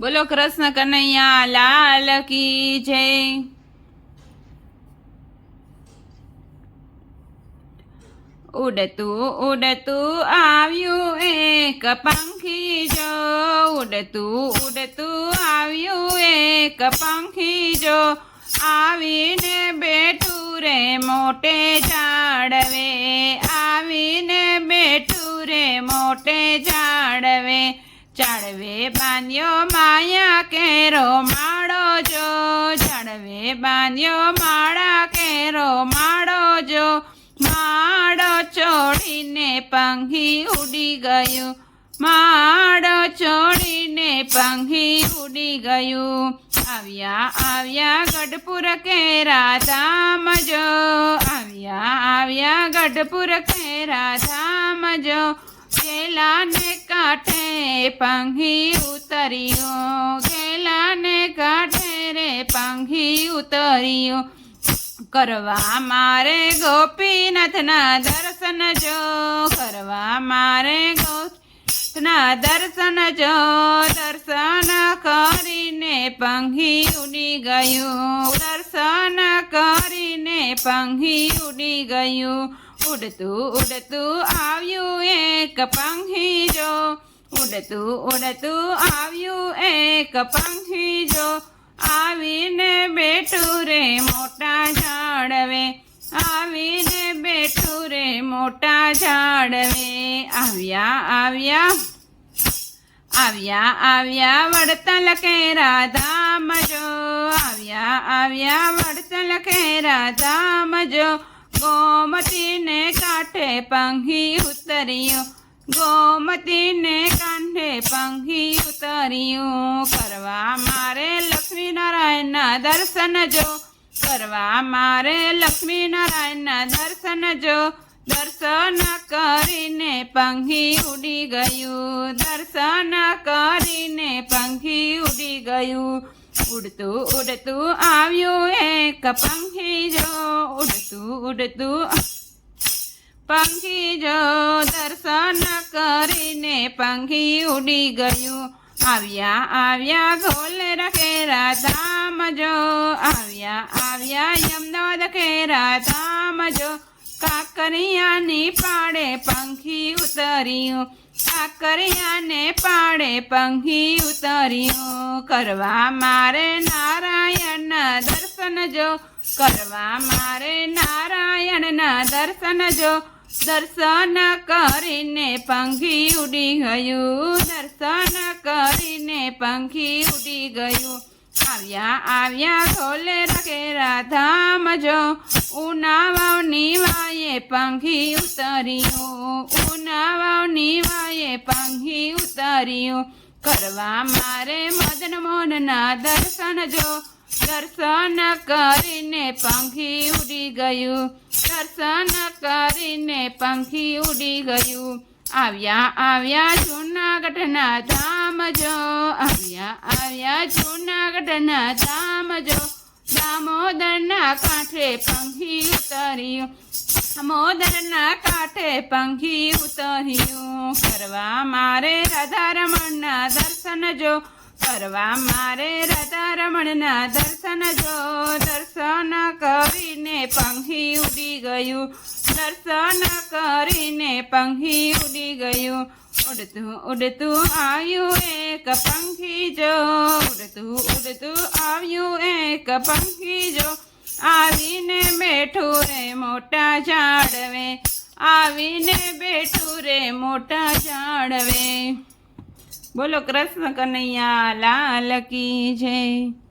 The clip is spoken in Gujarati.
બોલો કૃષ્ણ કનૈયા, લાલ કી જય. ઉડતું ઉડતું આવ્યું એક પંખી જો. ઉડતું ઉડતું આવ્યું એક પંખી જો. આવીને બેઠું રે મોટે ઝાડવે આવીને બેઠું રે મોટે ઝાડવે ઝાડવે બાંધ્યો માયા કેરો માળો જો. ચડવે બાંધ્યો માળા કેરો માળો જો. માળો છોડીને પંખી ઉડી ગયું. માળો છોડીને પંખી ઉડી ગયું. આવ્યા આવ્યા ગઢપુર કેરા ધામ જો. આવ્યા આવ્યા ગઢપુર કેરા ધામ જો. કાંઠે પંખી ઉતર્યો ગેલાને કાંઠે રે પંખી ઉતર્યો. કરવા મારે ગોપીનાથના દર્શન જો, કરવા મારે ગોપીનાથના દર્શન જો, દર્શન કરીને પંખી ઉડી ગયું. દર્શન કરીને પંખી ઉડી ગયું. ઉડતું ઉડતું આવ્યું એક પંખી જો. ઉડતું ઉડતું આવ્યું એક પંખી જો આવીને બેઠું રે મોટા ઝાડવે. આવીને બેઠું રે મોટા ઝાડવે. આવ્યા આવ્યા. આવ્યા આવ્યા, વડતલ કેરા ધામ જો આવ્યા આવ્યા, વડતલ કેરા ધામ જો ગોમતીને કાંઠે પંખી ઉતર્યો. ગોમતીને કાંઠે પંખી ઉતર્યું. કરવા મારે લક્ષ્મીનારાયણના દર્શન જો. કરવા મારે લક્ષ્મીનારાયણના દર્શન જો. દર્શન કરીને પંખી ઉડી ગયું. દર્શન કરીને પંખી ઉડી ગયું. ઉડતું ઉડતું આવ્યું એક પંખી જો. ઉડતું ઉડતું પંખી જો દર્શન કરીને પંખી ઉડી ગયું. આવ્યા આવ્યા, ગોલ રખેરા ધામ જો. આવ્યા આવ્યા યમદાવાદ ખેરા ધામ જો. કાકરિયાની પાડે પંખી ઉતર્યું. કાકરિયાને પાડે પંખી ઉતર્યું. કરવા મારે નારાયણના દર્શન જો. કરવા મારે નારાયણના દર્શન જો. દર્શન કરીને પંખી ઉડી ગયું દર્શન કરીને પંખી ઉડી ગયું આવ્યા આવ્યા ખોલે રખેરા ધામ જો ઉનાવાવની વાયે પંખી ઉતર્યું ઉનાવાવની વાયે પંખી ઉતર્યું કરવા મારે મદન મોહનના દર્શન જો દર્શન કરીને પંખી ઉડી ગયું દર્શન કરીને પંખી ઉડી ગયું. આવ્યા આવ્યા જૂનાગઢના ધામ આવ્યા આવ્યા જૂનાગઢના ધામ દામોદરના કાંઠે પંખી ઉતર્યું. દામોદરના કાંઠે પંખી ઉતર્યું. કરવા મારે રાધારમણના દર્શન જો. કરવા મારે રાધારમણના દર્શન જો. ગયું. દર્શન કરીને પંખી ઉડી ગયું. ઉડતું ઉડતું આવ્યું એક પંખી જો. ઉડતું ઉડતું આવ્યું એક પંખી જો. આવીને બેઠું રે મોટા ઝાડવે. આવીને બેઠું રે મોટા ઝાડવે. બોલો કૃષ્ણ કનૈયા, લાલ કી જય.